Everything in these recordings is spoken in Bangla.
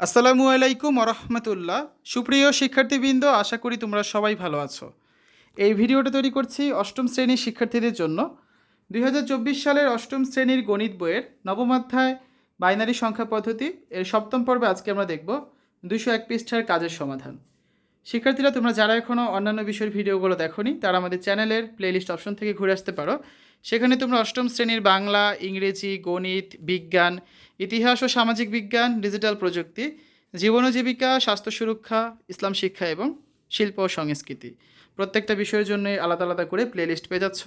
আসসালামু আলাইকুম রহমতুল্লাহ সুপ্রিয় শিক্ষার্থীবৃন্দ, আশা করি তোমরা সবাই ভালো আছো। এই ভিডিওটা তৈরি করছি অষ্টম শ্রেণির শিক্ষার্থীদের জন্য। দুই হাজার চব্বিশ সালের অষ্টম শ্রেণির গণিত বইয়ের নবম অধ্যায় বাইনারি সংখ্যা পদ্ধতি। এর সপ্তম পর্বে আজকে আমরা দেখব দুশো এক পৃষ্ঠার কাজের সমাধান। শিক্ষার্থীরা, তোমরা যারা এখনও অন্যান্য বিষয়ের ভিডিওগুলো দেখোনি, তারা আমাদের চ্যানেলের প্লেলিস্ট অপশন থেকে ঘুরে আসতে পারো। সেখানে তোমরা অষ্টম শ্রেণির বাংলা, ইংরেজি, গণিত, বিজ্ঞান, ইতিহাস ও সামাজিক বিজ্ঞান, ডিজিটাল প্রযুক্তি, জীবন ও জীবিকা, স্বাস্থ্য সুরক্ষা, ইসলাম শিক্ষা এবং শিল্প ও সংস্কৃতি। প্রত্যেকটা বিষয়ের জন্য আলাদা আলাদা করে প্লেলিস্ট পেয়ে যাচ্ছ।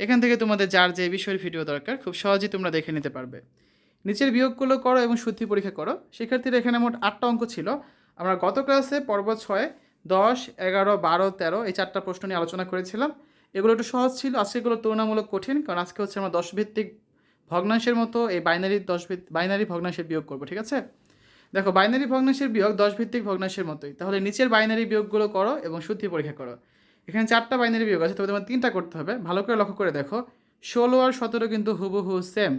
এখান থেকে তোমাদের যার যে বিষয়ের ভিডিও দরকার, খুব সহজেই তোমরা দেখে নিতে পারবে। নিচের বিয়োগগুলো করো এবং শুদ্ধি পরীক্ষা করো। শিক্ষার্থীরা এখানে মোট আটটা অঙ্ক ছিল। আমরা গত ক্লাসে পর্ব ছয়, দশ, এগারো, বারো, তেরো এই চারটা প্রশ্ন নিয়ে আলোচনা করেছিলাম। এগুলো একটু সহজ ছিল, আজকে এগুলো তুলনামূলক কঠিন, কারণ আজকে হচ্ছে আমরা দশ ভিত্তিক ভগ্নাংশের মতো এই বাইনারি দশ বাইনারি ভগ্নাংশের বিয়োগ করব, ঠিক আছে? দেখো বাইনারি ভগ্নাংশের বিয়োগ দশ ভিত্তিক ভগ্নাংশের মতোই। তাহলে নিচের বাইনারি বিয়োগগুলো করো এবং শুদ্ধি পরীক্ষা করো। এখানে চারটা বাইনারি বিয়োগ আছে, তবে তোমার তিনটা করতে হবে। ভালো করে লক্ষ্য করে দেখো, ষোলো আর সতেরো কিন্তু হুবহু সেম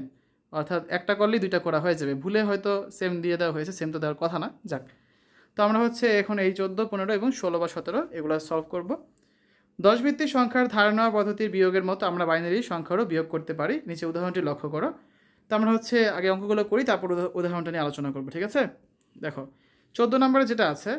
অর্থাৎ একটা করলেই দুইটা করা হয়ে যাবে। ভুলে হয়তো সেম দিয়ে দেওয়া হয়েছে সেম তো দেওয়ার কথা না, যাক। তো আমরা হচ্ছে এখন এই চোদ্দ, পনেরো এবং ষোলো বা সতেরো এগুলো সলভ করব। দশ ভিত্তিক সংখ্যার ধারণা পদ্ধতির বিয়োগের মতো আমরা বাইনারি সংখ্যারও বিয়োগ করতে পারি। নিচে উদাহরণটি লক্ষ্য করো। তো আমরা হচ্ছে আগে অঙ্কগুলো করি, তারপর উদাহরণটা নিয়ে আলোচনা করব, ঠিক আছে? দেখো, চোদ্দ নম্বরে যেটা আছে,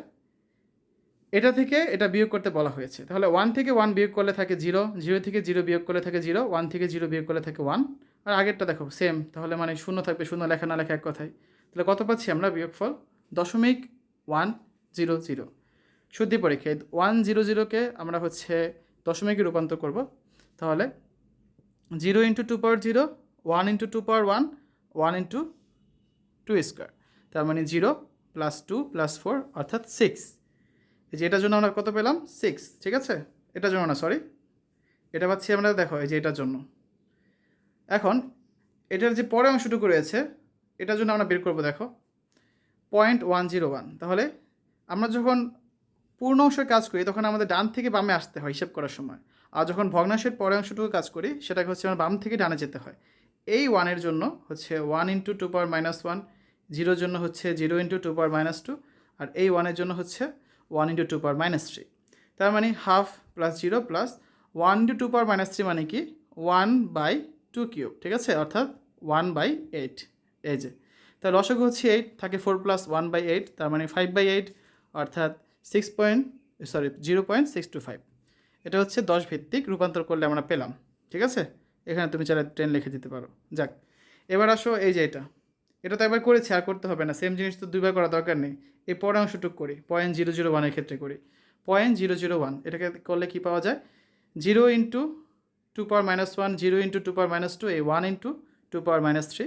এটা থেকে এটা বিয়োগ করতে বলা হয়েছে। তাহলে ওয়ান থেকে ওয়ান বিয়োগ করলে থাকে জিরো জিরো থেকে জিরো বিয়োগ করলে থাকে জিরো ওয়ান থেকে জিরো বিয়োগ করলে থাকে ওয়ান আর আগেরটা দেখো সেম তাহলে মানে শূন্য থাকবে, শূন্য লেখা না লেখা এক কথায়। তাহলে কত পাচ্ছি আমরা বিয়োগফল? দশমিক ওয়ান জিরো জিরো শুদ্ধি পরীক্ষায় ওয়ান জিরো জিরোকে আমরা হচ্ছে দশমিকে রূপান্তর করব। তাহলে zero into two power zero one into two power one one into two square তার মানে zero plus two plus four অর্থাৎ সিক্স এই যে এটার জন্য আমরা কত পেলাম? সিক্স ঠিক আছে? এটার জন্য না সরি এটা পাচ্ছি আমরা, দেখো, এই যে এটার জন্য। এখন এটার যে পরে অংশটুকু রয়েছে, এটার জন্য আমরা বের করব, দেখো। পয়েন্ট ওয়ান জিরো ওয়ান তাহলে আমরা যখন পূর্ণ অংশের কাজ করি, তখন আমাদের ডান থেকে বামে আসতে হয় হিসাব করার সময়। আর যখন ভগ্নাংশের পরে অংশটুকু কাজ করি, সেটাকে হচ্ছে আমার বাম থেকে ডানে যেতে হয়। এই ওয়ানের জন্য হচ্ছে one into two power minus one জিরোর জন্য হচ্ছে zero into two power minus two আর এই ওয়ানের জন্য হচ্ছে one into two power minus three তার মানে half plus zero plus one into two power minus three মানে কি? ওয়ান বাই টু কিউব ঠিক আছে? অর্থাৎ ওয়ান বাই এইট এই যে। তার লসগু হচ্ছে এইট থাকে four plus one by eight তার মানে ফাইভ বাই এইট অর্থাৎ six point, sorry, zero point six two five. এটা হচ্ছে দশ ভিত্তিক রূপান্তর করলে আমরা পেলাম, ঠিক আছে? এখানে তুমি চাইলে টেন লিখে দিতে পারো। যাক, এবার আসো এই যে এটা। এটা তো একবার করেছি, আর করতে হবে না। সেম জিনিস তো দুইবার করা দরকার নেই। এই পরে অংশটুক করি, পয়েন্ট জিরো জিরো ওয়ানের ক্ষেত্রে করি। পয়েন্ট জিরো জিরো ওয়ান, এটাকে করলে কী পাওয়া যায়? Zero into two power minus one, zero into two power minus two, এই one into two power minus three.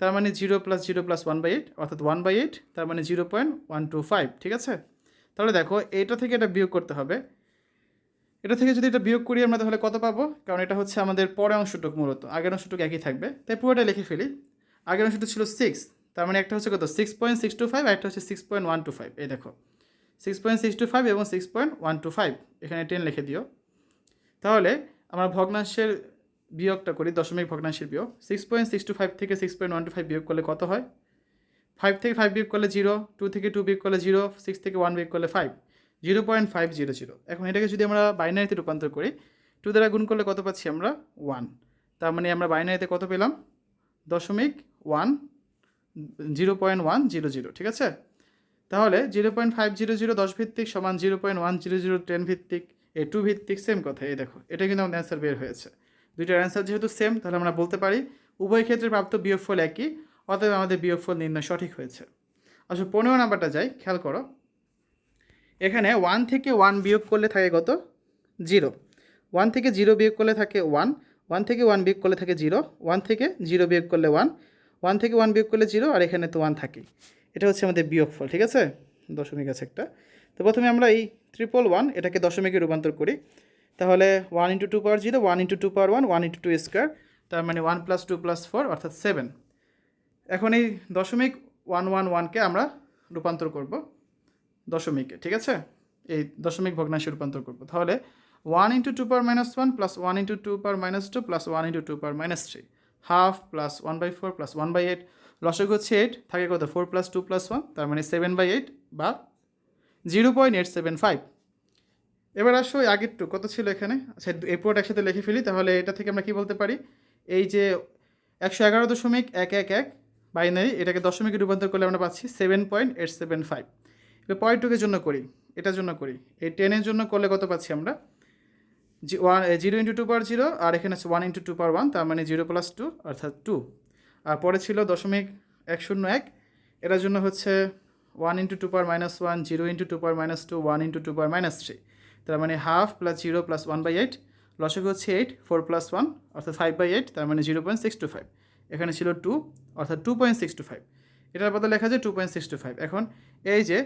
তার মানে zero plus zero plus one by eight, অর্থাৎ ওয়ান বাই এইট, তার মানে zero point one two five, ঠিক আছে? তাহলে দেখো, এটা থেকে এটা বিয়োগ করতে হবে। এটা থেকে যদি এটা বিয়োগ করি আমরা তাহলে কত পাবো? কারণ এটা হচ্ছে আমাদের পরে অংশটুক মূলত, আগের অংশটুক একই থাকবে। তাই পুরোটা লিখে ফেলি। আগের অংশটুক ছিল সিক্স তার মানে একটা হচ্ছে কত? Six point six two five একটা হচ্ছে six point one two five এই দেখো six point six two five এবং six point one two five এখানে টেন লিখে দিও। তাহলে আমরা ভগ্নাংশের বিয়োগটা করি, দশমিক ভগ্নাংশের বিয়োগ। Six point six two five থেকে six point one two five বিয়োগ করলে কত হয়? ফাইভ থেকে ফাইভ বিয়োগ করলে জিরো টু থেকে টু বিয়োগ করলে জিরো সিক্স থেকে ওয়ান বিয়োগ করলে five zero point five zero zero এখন এটাকে যদি আমরা বাইনারিতে রূপান্তর করি টু দ্বারা গুণ করলে কত পাচ্ছি আমরা? ওয়ান তার মানে আমরা বাইনারিতে কত পেলাম? দশমিক one zero point one zero zero ঠিক আছে? তাহলে zero point five zero zero দশ ভিত্তিক সমান zero point one zero zero ten ভিত্তিক, এ টু ভিত্তিক সেম কথা, এই দেখো, এটা কিন্তু আমাদের অ্যান্সার বের হয়েছে। দুইটার অ্যান্সার যেহেতু সেম তাহলে আমরা বলতে পারি, উভয় ক্ষেত্রে প্রাপ্ত বিয়োগফল একই অতএব আমাদের বিয়োগফল নির্ণয় সঠিক হয়েছে। আসলে পনেরো নাম্বারটা যাই, খেয়াল করো। এখানে ওয়ান থেকে ওয়ান বিয়োগ করলে থাকে কত? জিরো ওয়ান থেকে জিরো বিয়োগ করলে থাকে ওয়ান ওয়ান থেকে ওয়ান বিয়োগ করলে থাকে জিরো ওয়ান থেকে জিরো বিয়োগ করলে ওয়ান ওয়ান থেকে ওয়ান বিয়োগ করলে জিরো আর এখানে তো ওয়ান থাকে এটা হচ্ছে আমাদের বিয়োগফল, ঠিক আছে? দশমিক আছে একটা। তো প্রথমে আমরা এই ট্রিপল ওয়ান এটাকে দশমিকে রূপান্তর করি। তাহলে one into two power zero one into two power one one into two square তার মানে one plus two plus four অর্থাৎ সেভেন এখন এই দশমিক ওয়ান ওয়ান ওয়ানকে আমরা রূপান্তর করব দশমিকে, ঠিক আছে? এই দশমিক ভগ্নাংশে রূপান্তর করব। তাহলে one into two power minus one plus one into two power minus two plus one into two power minus three. Half plus one by four plus one by eight. লসক হচ্ছে এইট, থাকে কত? Four plus two plus one, তার মানে সেভেন বাই এইট বা zero point eight seven five. এবার আসো আগের টু, কত ছিল এখানে? আচ্ছা এই এরপর একসাথে লিখে ফেলি, তাহলে এটা থেকে আমরা কি বলতে পারি? এই যে একশো এগারো দশমিক এক এক এক বাইনারি, এটাকে দশমিকে রূপান্তর করলে আমরা পাচ্ছি seven point eight seven five এবার পয়েন্ট টুকের জন্য করি? এটার জন্য করি। এই টেনের জন্য করলে কত পাচ্ছি আমরা? জি one zero into two power zero আর এখানে আছে one into two power one তার মানে জিরো প্লাস টু অর্থাৎ টু আর পরে ছিল দশমিক এক শূন্য এক, এটার জন্য হচ্ছে one into two power minus one zero into two power minus two one into two power minus three তার মানে half plus zero plus one by eight লসক হচ্ছে এইট ফোর প্লাস ওয়ান অর্থাৎ ফাইভ বাই এইট তার মানে zero point six two five এখানে ছিল টু অর্থাৎ two point six two five এটার বদলে লেখা যায় two point six two five এখন এই যে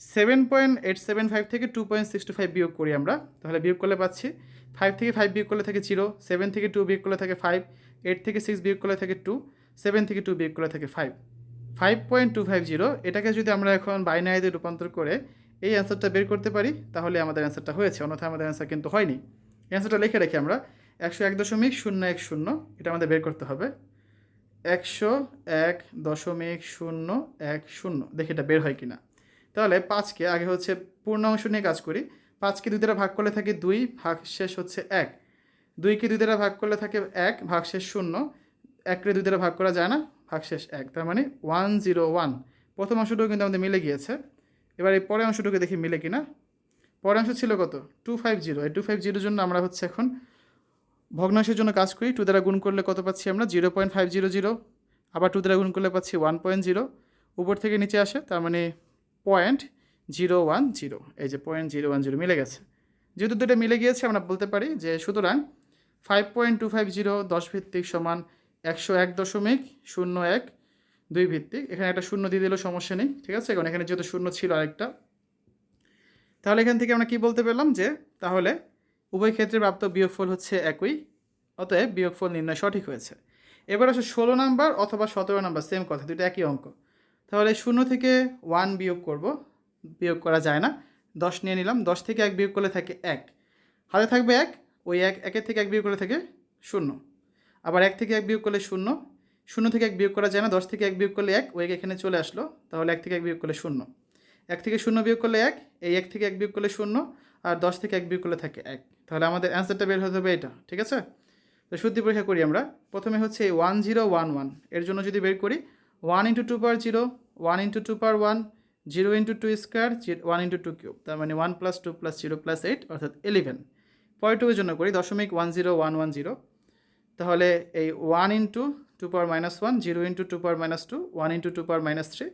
seven point eight seven five থেকে two point six two five বিয়োগ করি আমরা, তাহলে বিয়োগ করলে পাচ্ছি ফাইভ থেকে ফাইভ বিয়োগ করলে থাকে জিরো সেভেন থেকে টু বিয়োগ করলে থাকে ফাইভ এইট থেকে সিক্স বিয়োগ করলে থাকে টু সেভেন থেকে টু বিয়োগ করলে থাকে five five point two five zero এটাকে যদি আমরা এখন বাইনারিতে রূপান্তর করে এই অ্যান্সারটা বের করতে পারি, তাহলে আমাদের অ্যান্সারটা হয়েছে, অন্যথায় আমাদের অ্যান্সার কিন্তু হয়নি। অ্যান্সারটা লিখে রেখে আমরা একশো এক দশমিক শূন্য এক শূন্য এটা আমাদের বের করতে হবে। একশো এক দশমিক শূন্য এক শূন্য। দেখি এটা বের হয় কিনা। তাহলে পাঁচকে আগে হচ্ছে পূর্ণ অংশ নিয়ে কাজ করি। পাঁচকে দুই দ্বারা ভাগ করলে থাকে দুই ভাগ শেষ হচ্ছে এক। দুইকে দুই দ্বারা ভাগ করলে থাকে এক ভাগ শেষ শূন্য। এককে দুই দ্বারা ভাগ করা যায় না ভাগ শেষ এক। তার মানে ওয়ান জিরো ওয়ান। প্রথম অংশটুকু কিন্তু আমাদের মিলে গিয়েছে। এবার এই পরের অংশটুকু দেখি মিলে কিনা। পরের অংশ ছিল কত? Two five zero. এই টু ফাইভ জিরোর জন্য আমরা হচ্ছে এখন ভগ্নাংশের জন্য কাজ করি। টু দ্বারা গুণ করলে কত পাচ্ছি আমরা? Zero point five zero zero. আবার টু দ্বারা গুণ করলে পাচ্ছি ওয়ান পয়েন্ট জিরো। উপর থেকে নিচে আসে, তার মানে পয়েন্ট জিরো ওয়ান জিরো। এই যে পয়েন্ট জিরো ওয়ান জিরো মিলে গেছে। যেহেতু দুটো মিলে গিয়েছে, আমরা বলতে পারি যে সুতরাং five point two five zero দশ ভিত্তিক সমান একশো এক দশমিক শূন্য এক দুই ভিত্তিক। এখানে একটা শূন্য দিয়ে দিলেও সমস্যা নেই, ঠিক আছে? কারণ এখানে যেহেতু শূন্য ছিল আরেকটা। তাহলে এখান থেকে আমরা কি বলতে পেলাম যে, তাহলে উভয় ক্ষেত্রে প্রাপ্ত বিয়োগফল হচ্ছে একই, অতএব বিয়োগফল নির্ণয় সঠিক হয়েছে। এবার আসে ষোলো নাম্বার অথবা সতেরো নাম্বার সেম কথা দুটো একই অঙ্ক। তাহলে শূন্য থেকে ওয়ান বিয়োগ করব, বিয়োগ করা যায় না। দশ নিয়ে নিলাম, দশ থেকে এক বিয়োগ করলে থাকে এক। হাতে থাকবে এক, ওই এক, একের থেকে এক বিয়োগ করলে থাকে শূন্য। আবার এক থেকে এক বিয়োগ করলে শূন্য শূন্য থেকে এক বিয়োগ করা যায় না, দশ থেকে এক বিয়োগ করলে এক, ওই এক এখানে চলে আসলো, তাহলে এক থেকে এক বিয়োগ করলে শূন্য। এক থেকে শূন্য বিয়োগ করলে এক, এই এক থেকে এক বিয়োগ করলে শূন্য, আর দশ থেকে এক বিয়োগ করলে থাকে এক। তাহলে আমাদের অ্যান্সারটা বের হতে হবে এটা, ঠিক আছে? তো শুদ্ধি পরীক্ষা করি আমরা। প্রথমে হচ্ছে ওয়ান জিরো ওয়ান ওয়ানের জন্য যদি বের করি one into two power zero one into two power one zero into two square one into two cube তার মানে one plus two plus zero plus eight অর্থাৎ ইলেভেন পয়েন্ট টুকের জন্য করি দশমিক one zero one one zero তাহলে এই one into two power minus one zero into two power minus two one into two power minus three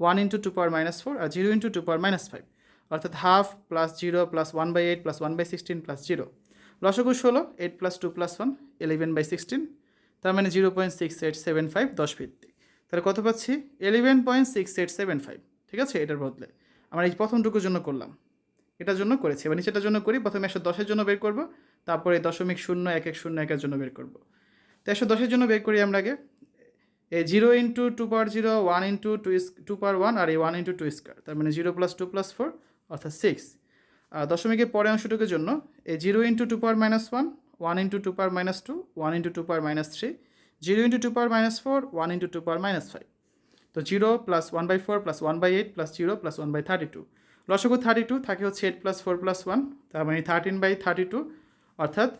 one into two power minus four আর zero into two power minus five অর্থাৎ half plus zero plus one by eight plus one by sixteen plus zero. লসগু ষোলো, eight plus two plus one, eleven by sixteen, তার মানে zero point six eight seven five দশ ভিত্তিক। তাহলে কত পাচ্ছি? Eleven point six eight seven five, ঠিক আছে? এটার বদলে। আমরা এই প্রথমটুকুর জন্য করলাম। এটার জন্য করেছি। এবার নিচেটার জন্য করি। প্রথমে একশো দশের জন্য বের করব। তারপরে দশমিক শূন্য, এক এক শূন্য, একের জন্য বের করব। তো একশো দশের জন্য বের করি আমরা আগে। এই zero into two power zero, one into two two power one আর এই ওয়ান ইন্টু টু স্কোয়ার, তার মানে zero plus two plus four অর্থাৎ সিক্স দশমিকের পরে অংশটুকুর জন্য এই zero into two power minus one one into two power minus two one into two power minus three zero into two power minus four one into two power minus five তো zero plus one by four plus one by eight plus zero plus one by thirty two লসগু thirty two থাকে হচ্ছে eight plus four plus one তার মানে থার্টিন বাই থার্টি টু অর্থাৎ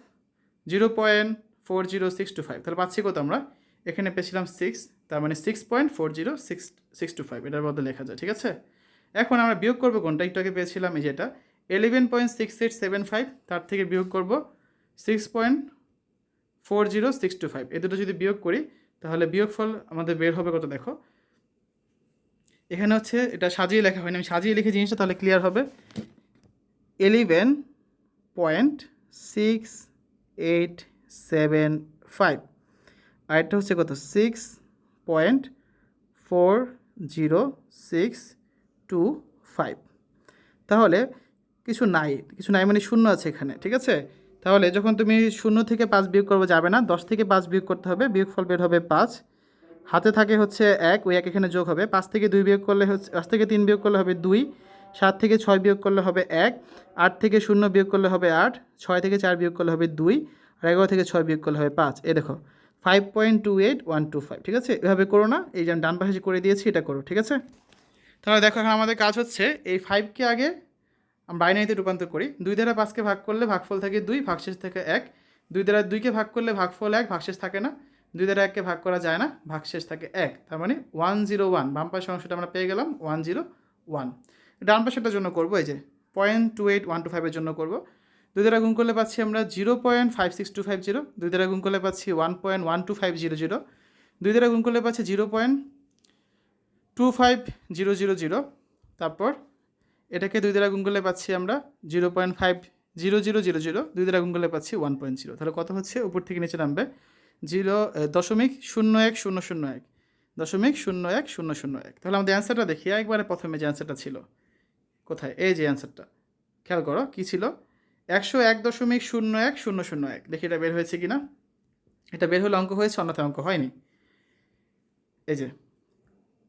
zero point four zero six two five তাহলে পাচ্ছি কত আমরা? এখানে পেয়েছিলাম সিক্স তার মানে six point four zero six six two five এটার মধ্যে লেখা যায়, ঠিক আছে? এখন আমরা বিয়োগ করব কোনটা? একটু আগে পেয়েছিলাম এই যেটা। Eleven point six eight seven five তার থেকে বিয়োগ করব six point four zero six two five এ দুটো যদি বিয়োগ করি, তাহলে বিয়োগফল আমাদের বের হবে কত দেখো? এখানে হচ্ছে, এটা সাজিয়ে লেখা হয়নি। আমি সাজিয়ে লিখে জিনিসটা তাহলে ক্লিয়ার হবে। Eleven point six eight seven five আর এটা হচ্ছে কত? Six point four zero six two five. তাহলে কিছু নাই কিছু নাই মানে শূন্য আছে এখানে, ঠিক আছে? তাহলে যখন তুমি শূন্য থেকে পাঁচ বিয়োগ করব যাবে না, দশ থেকে পাঁচ বিয়োগ করতে হবে বিয়োগ ফল বের হবে পাঁচ। হাতে থাকে হচ্ছে এক, ওই এক এখানে যোগ হবে। পাঁচ থেকে দুই বিয়োগ করলে হচ্ছে, পাঁচ থেকে তিন বিয়োগ করলে হবে দুই, সাত থেকে ছয় বিয়োগ করলে হবে এক, আট থেকে শূন্য বিয়োগ করলে হবে আট, ছয় থেকে চার বিয়োগ করলে হবে দুই, আর এগারো থেকে ছয় বিয়োগ করলে হবে পাঁচ। এ দেখো five point two eight one two five ঠিক আছে? এভাবে করো না, এই যে আমি ডান পাশে করে দিয়েছি, এটা করো, ঠিক আছে? তাহলে দেখো এখন আমাদের কাজ হচ্ছে এই ফাইভকে আগে বাইনারিতে রূপান্তর করি। দুই দ্বারা পাঁচকে ভাগ করলে ভাগফল থাকে দুই, ভাগশেষ থাকে এক। দুই দ্বারা দুইকে ভাগ করলে ভাগফল এক, ভাগশেষ থাকে না। দুই দ্বারা এককে ভাগ করা যায় না, ভাগশেষ থাকে এক। তার মানে ওয়ান জিরো ওয়ান বাম পাশের অংশটা আমরা পেয়ে গেলাম ওয়ান জিরো ওয়ান ডান পাশেরটার জন্য করব, এই যে point two eight one two ফাইভের জন্য করব। দুই দ্বারা গুণ করলে পাচ্ছি আমরা zero point five six two five zero দুই দ্বারা গুণ করলে পাচ্ছি one point one two five zero zero দুই দ্বারা গুণ করলে পাচ্ছি zero point two five zero zero zero তারপর এটাকে দুই দ্বারা করলে পাচ্ছি আমরা zero point five zero zero zero zero দুই দ্বারা করলে পাচ্ছি ওয়ান পয়েন্ট জিরো তাহলে কত হচ্ছে? উপর থেকে নিচে নামবে জিরো দশমিক শূন্য এক শূন্য শূন্য এক, দশমিক শূন্য এক শূন্য শূন্য এক। তাহলে আমাদের অ্যান্সারটা দেখি, একবারে প্রথমে যে অ্যান্সারটা ছিল, কোথায়? এই যে অ্যান্সারটা খেয়াল করো, কী ছিল? একশো এক দশমিক শূন্য এক শূন্য শূন্য এক, দেখি এটা বের হয়েছে কি না এটা বের হলে অঙ্ক হয়েছে, অন্যথায় অঙ্ক হয়নি। এই যে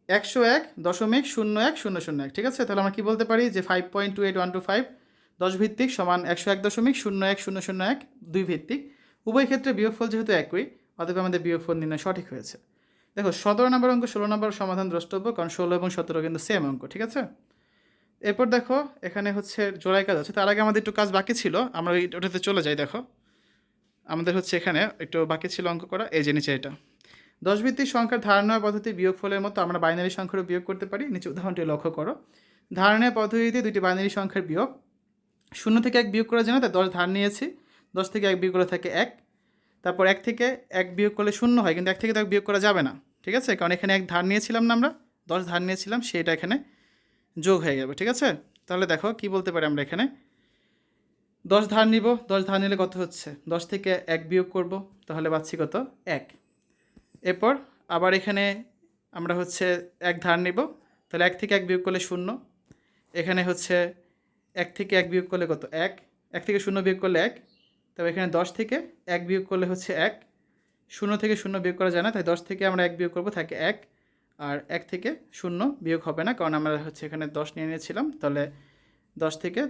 একশো এক দশমিক শূন্য এক শূন্য শূন্য এক। ঠিক আছে? তাহলে আমরা কি বলতে পারি? যে five point two eight one two five দশ ভিত্তিক সমান একশো এক দশমিক শূন্য এক শূন্য শূন্য এক দুই ভিত্তিক উভয় ক্ষেত্রে বিয়োগফল যেহেতু একই, অতএব আমাদের বিয়োগফল নির্ণয় সঠিক হয়েছে। দেখো, সতেরো নম্বর অঙ্ক, ষোলো নম্বর সমাধান দ্রষ্টব্য, কারণ ষোলো এবং সতেরো কিন্তু সেম অঙ্ক, ঠিক আছে? এরপর দেখো, এখানে হচ্ছে জোড়াই কাজ আছে। তার আগে আমাদের একটু কাজ বাকি ছিল, আমরা ওটাতে চলে যাই, দেখো। আমাদের হচ্ছে এখানে একটু বাকি ছিল অঙ্ক করা, এই যে এটা। দশ ভিত্তিক সংখ্যার ধারণা পদ্ধতি বিয়োগফলের মতো আমরা বাইনারি সংখ্যারও বিয়োগ করতে পারি। নিচে উদাহরণটি লক্ষ্য করো। ধারণা পদ্ধতিতে দুটি বাইনারি সংখ্যার বিয়োগ। শূন্য থেকে এক বিয়োগ করা যায় না তাই দশ ধার নিয়েছি। দশ থেকে এক বিয়োগ করে থাকে এক। তারপর এক থেকে এক বিয়োগ করলে শূন্য হয়, কিন্তু এক থেকে তো এক বিয়োগ করা যাবে না। ঠিক আছে? কারণ এখানে এক ধার নিয়েছিলাম না আমরা। দশ ধার নিয়েছিলাম, সেটা এখানে যোগ হয়ে যাবে। ঠিক আছে? তাহলে দেখো কি বলতে পারি আমরা এখানে। দশ ধার নিব। দশ ধার নিলে কত হচ্ছে? দশ থেকে এক বিয়োগ করব। তাহলে পাচ্ছি কত? এক। এরপর আবার এখানে আমরা হচ্ছে এক ধার নিব। তাহলে এক থেকে এক বিয়োগ করলে শূন্য। এখানে হচ্ছে এক থেকে এক বিয়োগ করলে কত? এক। এক থেকে শূন্য বিয়োগ করলে এক। তবে এখানে দশ থেকে এক বিয়োগ করলে হচ্ছে এক। শূন্য থেকে শূন্য বিয়োগ করা যায় না, তাই দশ থেকে আমরা এক বিয়োগ করব থাকে এক। আর এক থেকে শূন্য বিয়োগ হবে না, কারণ আমরা হচ্ছে এখানে দশ নিয়ে নিয়েছিলাম। তাহলে দশ থেকে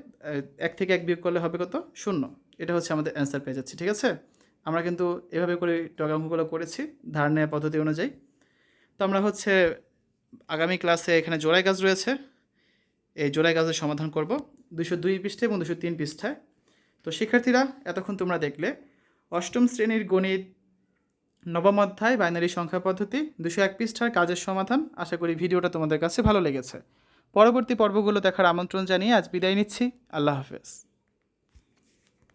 এক থেকে এক বিয়োগ করলে হবে কত? শূন্য। এটা হচ্ছে আমাদের অ্যান্সার পেয়ে যাচ্ছি, ঠিক আছে? আমরা কিন্তু এভাবে করে টগ অঙ্কগুলো করেছি ধার নেওয়া পদ্ধতি অনুযায়ী। তো আমরা হচ্ছে আগামী ক্লাসে এখানে জোড়াই গাছ রয়েছে। এই জোড়াই গাছের সমাধান করব দুশো দুই পৃষ্ঠায় এবং দুশো তিন পৃষ্ঠায়। তো শিক্ষার্থীরা, এতক্ষণ তোমরা দেখলে অষ্টম শ্রেণির গণিত নবম অধ্যায় বাইনারি সংখ্যা পদ্ধতি দুশো এক পৃষ্ঠার কাজের সমাধান। আশা করি ভিডিওটা তোমাদের কাছে ভালো লেগেছে। পরবর্তী পর্বগুলো দেখার আমন্ত্রণ জানিয়ে আজ বিদায় নিচ্ছি। আল্লাহ হাফেজ।